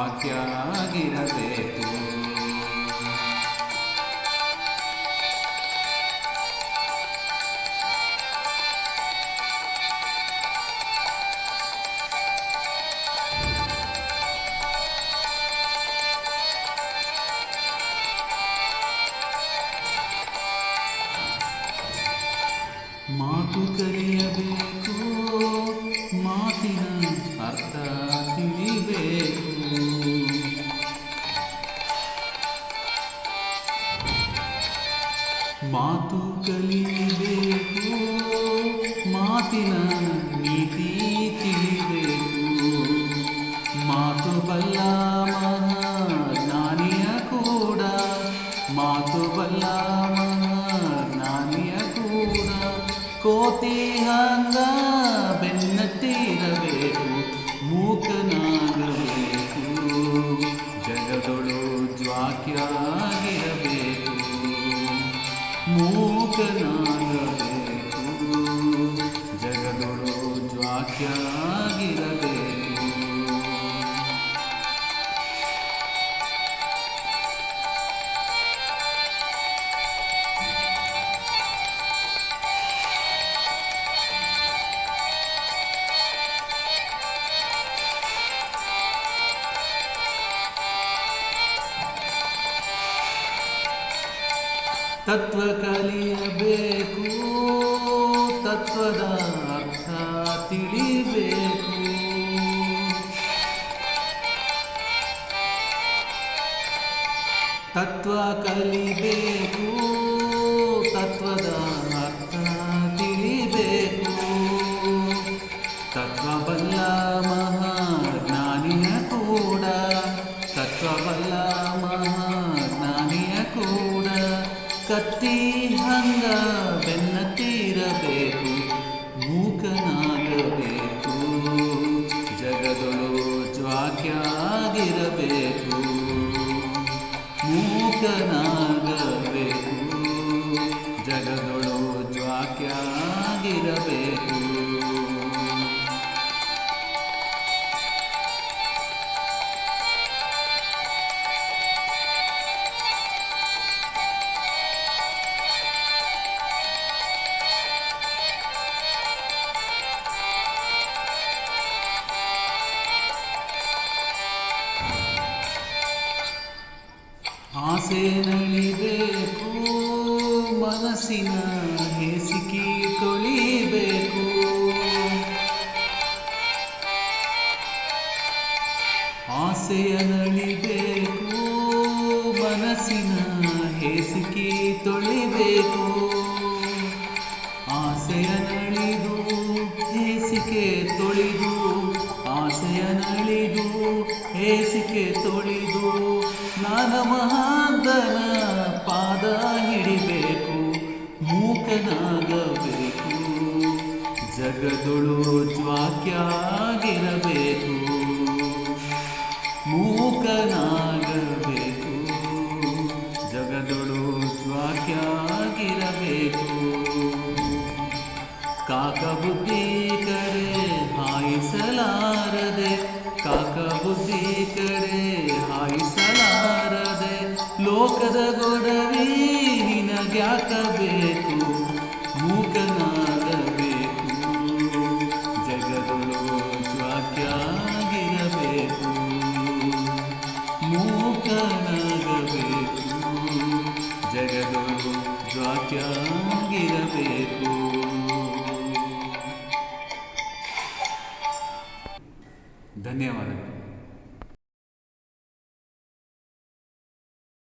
ಜ್ವಾಕ್ಯಾಗಿರಬೇಕು ಮಾತು ಮಾತಿನ ನೀತಿ ತಿಳಿಬೇಕು. ಮಾತು ಬಲ್ಲ ಮಹಾಜ್ಞಾನಿಯ ಕೂಡ. ಮಾತು ಬಲ್ಲ ಮಹಾಜ್ಞಾನಿಯ ಕೂಡ. ಕೋತಿ ಹಂಗ ಬೆನ್ನಟ್ಟಿರಬೇಕು ಜ್ವಾಕ್ಯಾಗಿರಬೇಕು ತತ್ವ ಕಲಿಯಬೇಕು ತತ್ವದ ಕಲಿಬೇಕು ತತ್ವದ ಅರ್ಥ ತಿಳಿಬೇಕು ತತ್ವ ಬಲ್ಲ ಮಹಾಜ್ಞಾನಿಯ ಕೂಡ ತತ್ವ ಬಲ್ಲ ಮಹಾಜ್ಞಾನಿಯ ಕೂಡ ಕತ್ತಿ ಹಂಗ ಬೆನ್ನತ್ತಿರಬೇಕು ಮೂಕನಾಗಬೇಕು ಮೂಕನಾಗಬೇಕು ಆಸೆ ನಳಿಬೇಕು ಮನಸ್ಸಿನ ಹೇಸಿಗೆ ತೊಳಿಬೇಕು. ಆಸೆಯ ನಳಿಬೇಕು ಮನಸ್ಸಿನ ಹೇಸಿಗೆ ತೊಳಿಬೇಕು. ಆಸೆಯ ನಳಿದು ಹೇಸಿಕೆ ತೊಳೆದು ಆಸೆಯ ನಳಿದು ಹೇಸಿಕೆ ತೊಳೆದು ನಾನ ಮೂಕನಾಗಬೇಕು ಜಗದೊಳು ಜ್ವಾಕ್ಯಾಗಿರಬೇಕು ಮೂಕನಾಗಬೇಕು ಜಗದೊಳು ಜ್ವಾಕ್ಯಾಗಿರಬೇಕು ಕಾಕ ಬುದ್ಧಿ ಕಡೆ ಹಾಯಿಸಲಾರದೆ ಕಾಕ ಬುದ್ಧಿ ಕಡೆ ಹಾಯಿಸಲಾರದೆ ಲೋಕದ ಗೊಡವಿ ನಿನಗ್ಯಾಕಬೇಕು ಮೂಕನಾಗಬೇಕು. ಜಗದೊಳು ಜ್ವಾಕ್ಯಾಗಿರಬೇಕು ಮೂಕನಾಗಬೇಕು. ಜಗದೊಳು ಜ್ವಾಕ್ಯಾಗಿರಬೇಕು. ಧನ್ಯವಾದಗಳು.